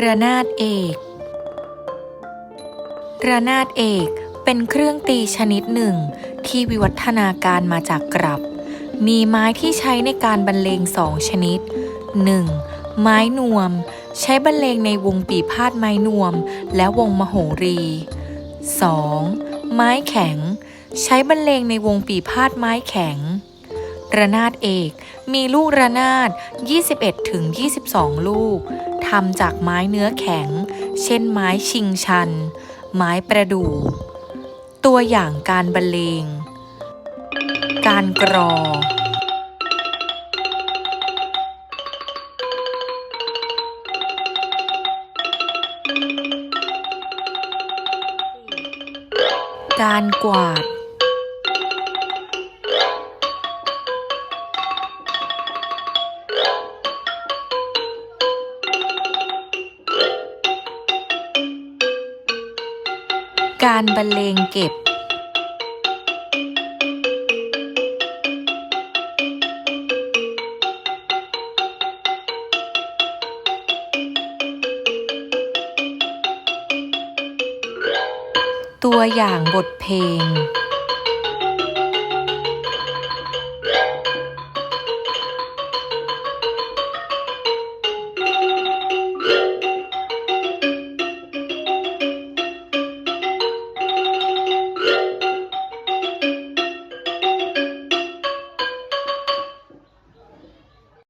ระนาดเอก ระนาดเอกเป็นเครื่องตีชนิดหนึ่ง ที่วิวัฒนาการมาจากกรับ มีไม้ที่ใช้ในการบรรเลงสองชนิด 1. ไม้นวม ใช้บรรเลงในวงปีพาดไม้นวม และวงมโหรี 2. ไม้แข็ง ใช้บรรเลงในวงปีพาดไม้แข็ง ระนาดเอก มีลูกระนาด 21-22ลูก ทำจากไม้เนื้อแข็ง เช่นไม้ชิงชัน ไม้ประดู่ ตัวอย่างการบรรเลง การกรอ การกวาด การบรรเลงเก็บ ตัวอย่างบทเพลง